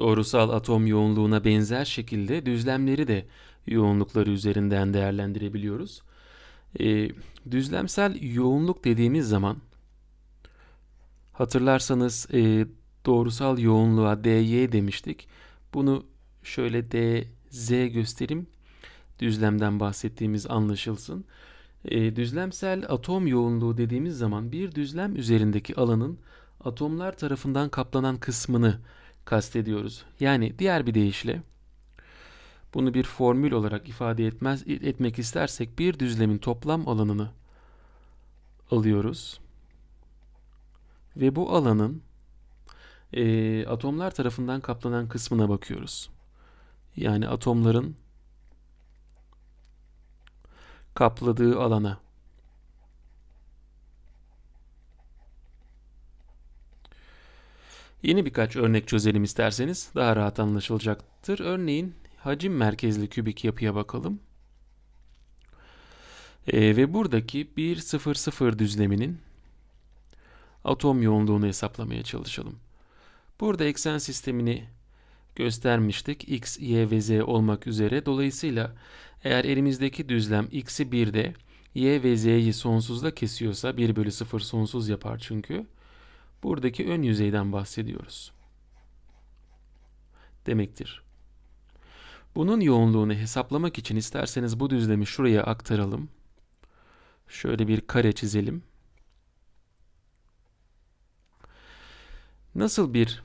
Doğrusal atom yoğunluğuna benzer şekilde düzlemleri de yoğunlukları üzerinden değerlendirebiliyoruz. Ee, düzlemsel yoğunluk dediğimiz zaman hatırlarsanız e, doğrusal yoğunluğa dy demiştik. Bunu şöyle dz göstereyim. Düzlemden bahsettiğimiz anlaşılsın. E, düzlemsel atom yoğunluğu dediğimiz zaman bir düzlem üzerindeki alanın atomlar tarafından kaplanan kısmını kastediyoruz. Yani diğer bir deyişle bunu bir formül olarak ifade etmez etmek istersek bir düzlemin toplam alanını alıyoruz. Ve bu alanın e, atomlar tarafından kaplanan kısmına bakıyoruz. Yani atomların kapladığı alana. Yeni birkaç örnek çözelim isterseniz daha rahat anlaşılacaktır. Örneğin hacim merkezli kübik yapıya bakalım. Ee, ve buradaki 1 0 0 düzleminin atom yoğunluğunu hesaplamaya çalışalım. Burada eksen sistemini göstermiştik. X, Y ve Z olmak üzere. Dolayısıyla eğer elimizdeki düzlem x'i 1'de y ve z'yi sonsuzda kesiyorsa 1 bölü 0 sonsuz yapar çünkü. Buradaki ön yüzeyden bahsediyoruz. Demektir. Bunun yoğunluğunu hesaplamak için isterseniz bu düzlemi şuraya aktaralım. Şöyle bir kare çizelim. Nasıl bir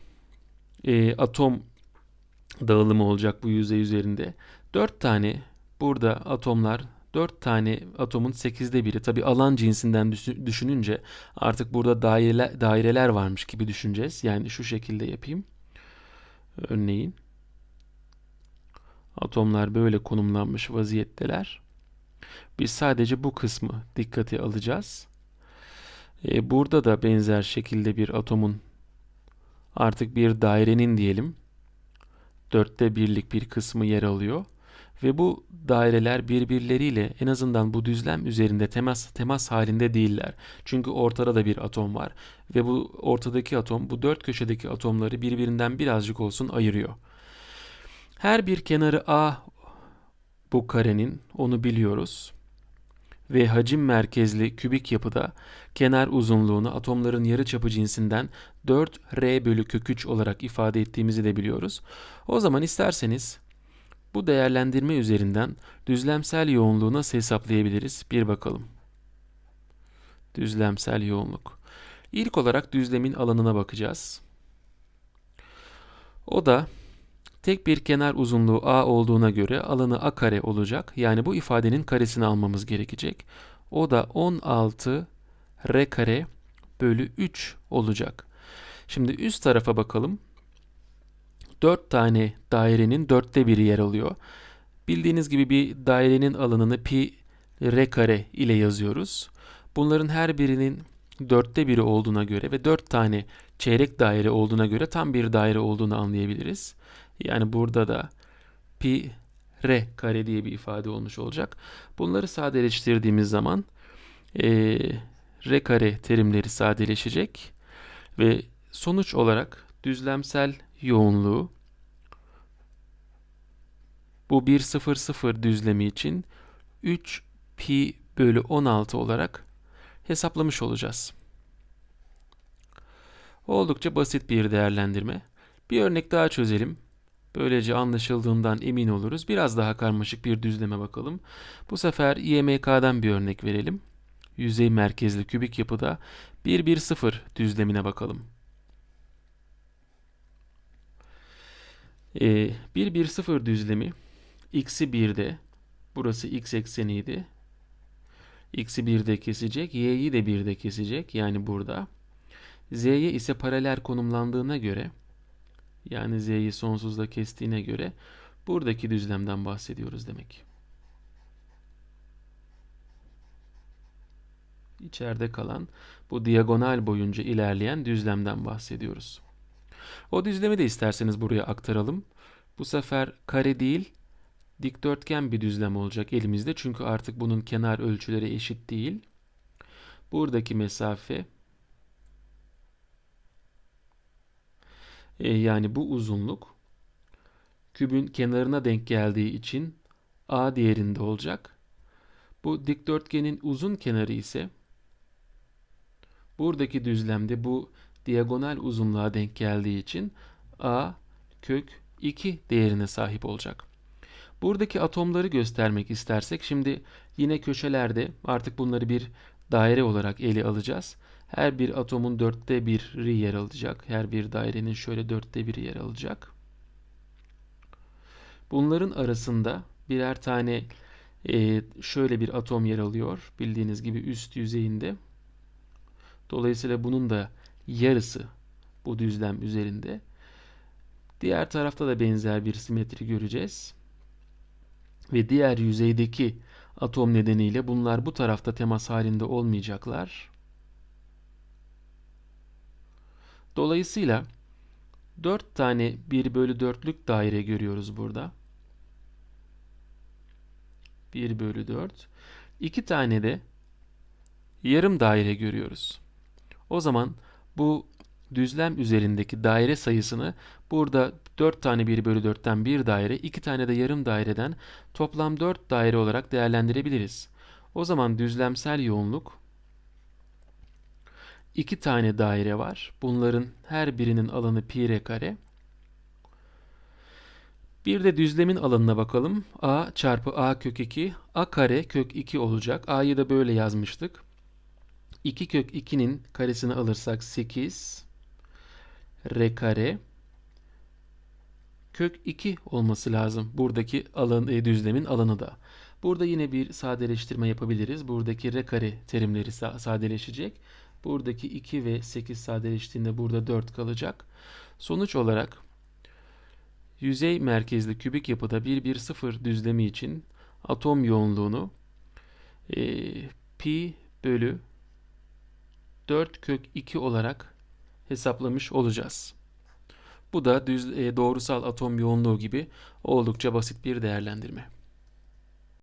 e, atom dağılımı olacak bu yüzey üzerinde? 4 tane burada atomlar 4 tane atomun 8'de biri. Tabi alan cinsinden düşününce artık burada daireler, daireler varmış gibi düşüneceğiz. Yani şu şekilde yapayım. Örneğin atomlar böyle konumlanmış vaziyetteler. Biz sadece bu kısmı dikkate alacağız. Ee, burada da benzer şekilde bir atomun artık bir dairenin diyelim dörtte birlik bir kısmı yer alıyor. Ve bu daireler birbirleriyle en azından bu düzlem üzerinde temas temas halinde değiller. Çünkü ortada da bir atom var ve bu ortadaki atom bu dört köşedeki atomları birbirinden birazcık olsun ayırıyor. Her bir kenarı A bu karenin onu biliyoruz. Ve hacim merkezli kübik yapıda kenar uzunluğunu atomların yarıçapı cinsinden 4R bölü kök 3 olarak ifade ettiğimizi de biliyoruz. O zaman isterseniz bu değerlendirme üzerinden düzlemsel yoğunluğu nasıl hesaplayabiliriz? Bir bakalım. Düzlemsel yoğunluk. İlk olarak düzlemin alanına bakacağız. O da tek bir kenar uzunluğu a olduğuna göre alanı a kare olacak. Yani bu ifadenin karesini almamız gerekecek. O da 16 r kare bölü 3 olacak. Şimdi üst tarafa bakalım. 4 tane dairenin dörtte biri yer alıyor. Bildiğiniz gibi bir dairenin alanını pi r kare ile yazıyoruz. Bunların her birinin dörtte biri olduğuna göre ve dört tane çeyrek daire olduğuna göre tam bir daire olduğunu anlayabiliriz. Yani burada da pi r kare diye bir ifade olmuş olacak. Bunları sadeleştirdiğimiz zaman e, r kare terimleri sadeleşecek ve sonuç olarak düzlemsel yoğunluğu bu 1 0 0 düzlemi için 3 pi bölü 16 olarak hesaplamış olacağız. Oldukça basit bir değerlendirme. Bir örnek daha çözelim. Böylece anlaşıldığından emin oluruz. Biraz daha karmaşık bir düzleme bakalım. Bu sefer IMK'dan bir örnek verelim. Yüzey merkezli kübik yapıda 1 1 0 düzlemine bakalım. Ee, 1 1 0 düzlemi x'i 1'de burası x ekseniydi. x'i 1'de kesecek. y'yi de 1'de kesecek. Yani burada. z'ye ise paralel konumlandığına göre yani z'yi sonsuzda kestiğine göre buradaki düzlemden bahsediyoruz demek. İçeride kalan bu diagonal boyunca ilerleyen düzlemden bahsediyoruz. O düzlemi de isterseniz buraya aktaralım. Bu sefer kare değil dikdörtgen bir düzlem olacak elimizde. Çünkü artık bunun kenar ölçüleri eşit değil. Buradaki mesafe e, yani bu uzunluk kübün kenarına denk geldiği için A değerinde olacak. Bu dikdörtgenin uzun kenarı ise buradaki düzlemde bu diagonal uzunluğa denk geldiği için A kök 2 değerine sahip olacak. Buradaki atomları göstermek istersek şimdi yine köşelerde artık bunları bir daire olarak ele alacağız. Her bir atomun dörtte biri yer alacak. Her bir dairenin şöyle dörtte biri yer alacak. Bunların arasında birer tane e, şöyle bir atom yer alıyor. Bildiğiniz gibi üst yüzeyinde. Dolayısıyla bunun da yarısı bu düzlem üzerinde. Diğer tarafta da benzer bir simetri göreceğiz. Ve diğer yüzeydeki atom nedeniyle bunlar bu tarafta temas halinde olmayacaklar. Dolayısıyla 4 tane 1 bölü 4'lük daire görüyoruz burada. 1 bölü 4. 2 tane de yarım daire görüyoruz. O zaman bu düzlem üzerindeki daire sayısını burada 4 tane 1 bölü 4'ten bir daire, 2 tane de yarım daireden toplam 4 daire olarak değerlendirebiliriz. O zaman düzlemsel yoğunluk 2 tane daire var. Bunların her birinin alanı pi r kare. Bir de düzlemin alanına bakalım. a çarpı a kök 2, a kare kök 2 olacak. a'yı da böyle yazmıştık. 2 kök 2'nin karesini alırsak 8 r kare kök 2 olması lazım. Buradaki alan e, düzlemin alanı da. Burada yine bir sadeleştirme yapabiliriz. Buradaki r kare terimleri sadeleşecek. Buradaki 2 ve 8 sadeleştiğinde burada 4 kalacak. Sonuç olarak yüzey merkezli kübik yapıda 1 1 0 düzlemi için atom yoğunluğunu e, pi bölü 4 kök 2 olarak hesaplamış olacağız. Bu da düz, e, doğrusal atom yoğunluğu gibi oldukça basit bir değerlendirme.